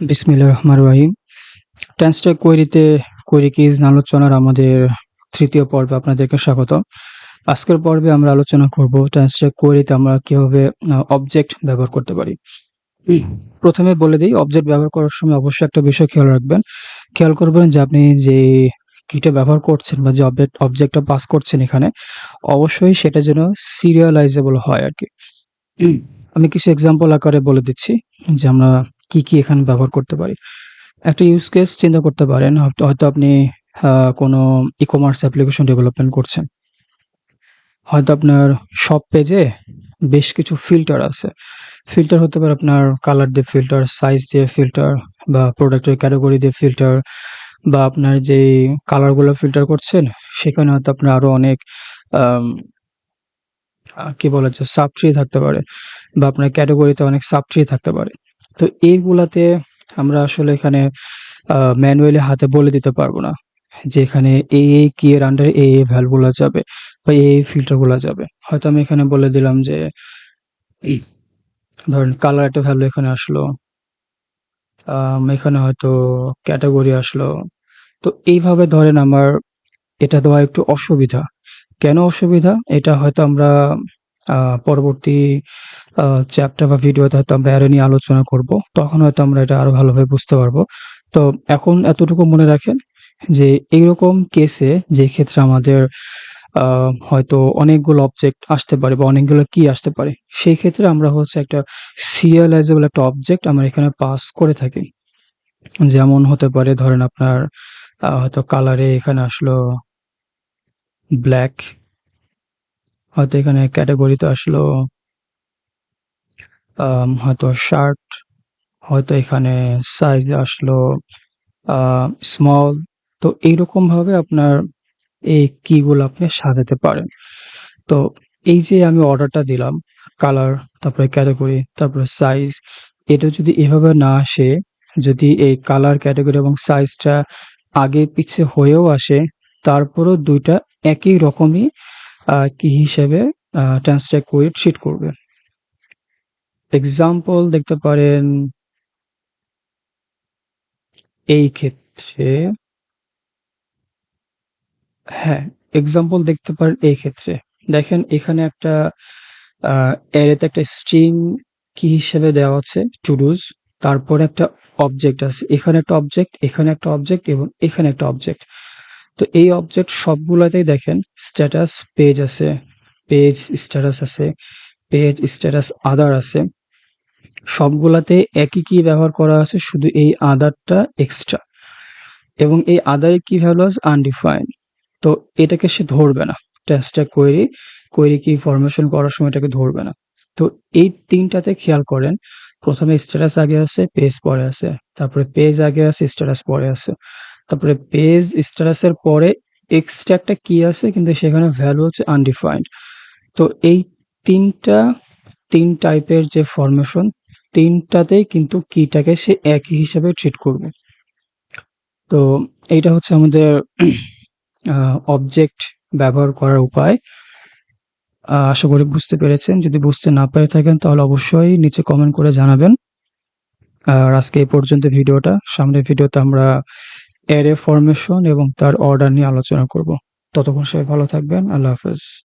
বিসমিল্লাহির রহমানির রহিম। ট্রান্সট্যাক কোয়েরিতে query keys আলোচনার আমাদের তৃতীয় পর্বে আপনাদেরকে স্বাগতম। আজকের পর্বে আমরা আলোচনা করব ট্রান্সট্যাক কোয়েরিতে আমরা কীভাবে অবজেক্ট ব্যবহার করতে পারি। প্রথমে বলে দিই অবজেক্ট ব্যবহার করার সময় অবশ্যই একটা বিষয় খেয়াল রাখবেন। খেয়াল করবেন যে আপনি যে কিটা ব্যবহার করছেন বা যে অবজেক্ট অবজেক্টটা পাস করছেন এখানে অবশ্যই সেটা যেন সিরিয়ালাইজেবল হয় আরকি। আমি কিছু এক্সাম্পল আকারে বলে দিচ্ছি যে আমরা কি, কি এখানে ব্যবহার করতে পারি। একটা ইউজ কেস চিন্তা করতে পারেন হয়তো আপনি কোনো ই-কমার্স অ্যাপ্লিকেশন ডেভেলপমেন্ট করছেন। হয়তো আপনার শপ পেজে বেশ কিছু ফিল্টার আছে। ফিল্টার হতে পারে আপনার কালার দিয়ে ফিল্টার, সাইজ দিয়ে ফিল্টার বা প্রোডাক্টের ক্যাটেগরি দিয়ে ফিল্টার বা আপনার যেই কালারগুলো ফিল্টার করছেন সেখানে হয়তো আপনার আরও অনেক কি বলা যায় সাব ট্রি থাকতে পারে বা আপনার ক্যাটেগরিতে অনেক সাব ট্রি থাকতে পারে। তো এইগুলাতে আমরা আসলে এখানে ম্যানুয়ালি হাতে বলে দিতে পারব না। যে এখানে এই, এই কি এর আন্ডারে এই, এই ভ্যালু গুলা যাবে বা এই, এই ফিল্টারগুলা যাবে। হয়তো আমি এখানে বলে দিলাম যে ধরেন কালার একটা ভ্যালু এখানে আসলো। এখানে হয়তো ক্যাটাগরি আসলো। তো এইভাবে ধরেন আমার এটা দেওয়া একটু অসুবিধা। কেন অসুবিধা? এটা হয়তো আমরা পরবর্তী চ্যাপ্টার বা ভিডিওতে হয়তো আমরা অ্যারে নিয়ে আলোচনা করব। তখন হয়তো আমরা এটা আরও ভালোভাবে বুঝতে পারব তো এখন এতটুকু মনে রাখেন যে এইরকম কেসে যে ক্ষেত্রে আমাদের হয়তো অনেকগুলো অবজেক্ট আসতে পারে বা অনেকগুলো কি আসতে পারে। সেই ক্ষেত্রে আমরা হচ্ছে একটা সিরিয়ালাইজেবল একটা অবজেক্ট আমরা এখানে পাস করে থাকি। যেমন হতে পারে ধরেন আপনার হয়তো কালারে এখানে আসলো ব্লাক। হয়তো এখানে ক্যাটেগরিতে আসলো হয়তো শার্ট, হয়তো এখানে সাইজ আসলো স্মল। তো এইরকমভাবে আপনার এই কি গুলো আপনি সাজাতে পারেন। তো এই যে আমি অর্ডারটা দিলাম কালার, তারপরে ক্যাটেগরি, তারপরে সাইজ এটা যদি এভাবে না আসে, যদি এই কালার, ক্যাটেগরি এবং সাইজটা আগে পিছে হয়েও আসে, তারপরেও দুইটা একই রকমই কি হিসেবে আ ট্রান্সট্যাক কোয়েরি ট্রিট করবে। এক্সাম্পল দেখতে পারেন এই ক্ষেত্রে হ্যাঁ, এক্সাম্পল দেখতে পারেন এই ক্ষেত্রে। দেখেন এখানে একটা অ্যারেতে একটা স্ট্রিং কি হিসেবে দেওয়া আছে টু ডুজ। তারপরে একটা অবজেক্ট আছে। এখানে একটা অবজেক্ট, এখানে একটা অবজেক্ট এবং এখানে একটা অবজেক্ট। তো এই অবজেক্ট সবগুলাতেই দেখেন স্ট্যাটাস পেজ আছে, পেজ স্ট্যাটাস আছে, পেজ স্ট্যাটাস আদার আছে। সবগুলাতে একই কি ব্যবহার করা আছে শুধু এই আদারটা এক্সট্রা। এবং এই আদারের কি ভ্যালু আছে আনডিফাইন্ড। তো এটাকে সে ধরবে না। ট্রান্সট্যাক কোয়েরি, কোয়েরি কি ফরমেশন করার সময় এটাকে ধরবে না। তো এই তিনটাতে খেয়াল করেন। প্রথমে স্ট্যাটাস আগে আছে, পেজ পরে আছে। তারপরে পেজ আগে আছে, স্ট্যাটাস পরে আছে। তারপরে পেজ স্ট্যাটাসের পরে এক্সট্রা একটা কি আছে, কিন্তু সেখানে ভ্যালু হচ্ছে আনডিফাইন্ড। তো এই তিনটা, তিন টাইপের যে ফরমেশন ৩ টাতেই কিন্তু কিটাকে সে একই হিসাবে ট্রিট করবে। তো এইটা হচ্ছে আমাদের অবজেক্ট ব্যবহার করার উপায়। আশা করি বুঝতে পেরেছেন। যদি বুঝতে না পেরে থাকেন, তাহলে অবশ্যই নিচে কমেন্ট করে জানাবেন। আর আজকে এই পর্যন্ত ভিডিওটা। সামনের ভিডিওতে আমরা অ্যারে ফরমেশন এবং তার অর্ডার নিয়ে আলোচনা করব। ততক্ষণ সবাই ভালো থাকবেন। আল্লাহ হাফেজ।